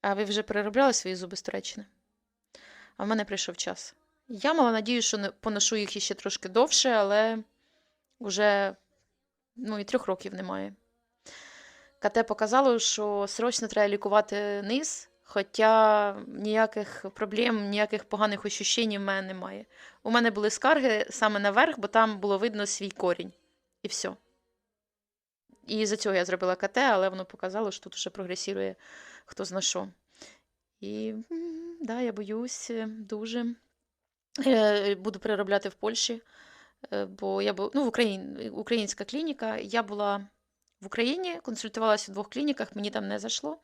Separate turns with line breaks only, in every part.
А ви вже переробляли свої зуби з Туреччини? А в мене прийшов час. Я мала надію, що поношу їх іще трошки довше, але вже ну, і трьох років немає. КТ показало, що срочно треба лікувати низ, хоча ніяких проблем, ніяких поганих ощущень в мене немає. У мене були скарги саме наверх, бо там було видно свій корінь. І все. І за цього я зробила КТ, але воно показало, що тут вже прогресує хто зна що. І да, я боюсь е, дуже. Е, Буду переробляти в Польщі, е, бо я бу... ну, в Україн... українська клініка. Я була в Україні, консультувалася в двох клініках, мені там не зайшло.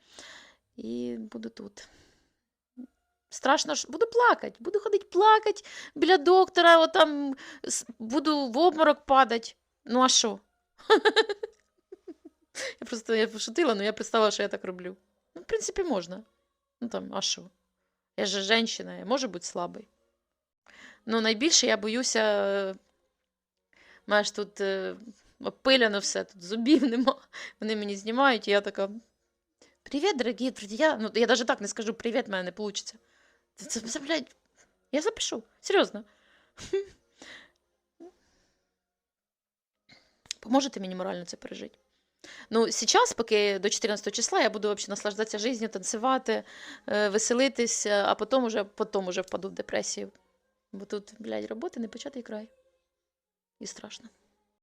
І буду тут. Страшно ж, буду плакати, буду ходити плакати біля доктора, отам буду в обморок падати. Ну а що? Я просто я пошутила, але я представила, що я так роблю. Ну, в принципі, можна. Ну там, а що? Я же женщина, я можу бути слабий. Ну, найбільше я боюся. е, Маєш тут е, опиляно все, тут зубів нема. Вони мені знімають, і я така. Привіт, дорогі друзі. Ну, я навіть так не скажу привіт, в мене не вийде. Це, це, це, блядь, я запишу. Серйозно. Поможете мені морально це пережити? Ну, сейчас, поки до 14 числа, я буду вообще наслаждатися життю, танцювати, веселитися, веселитись, е, а потім уже, потім уже впаду в депресію. Бо тут, блядь, роботи не початий край. І страшно.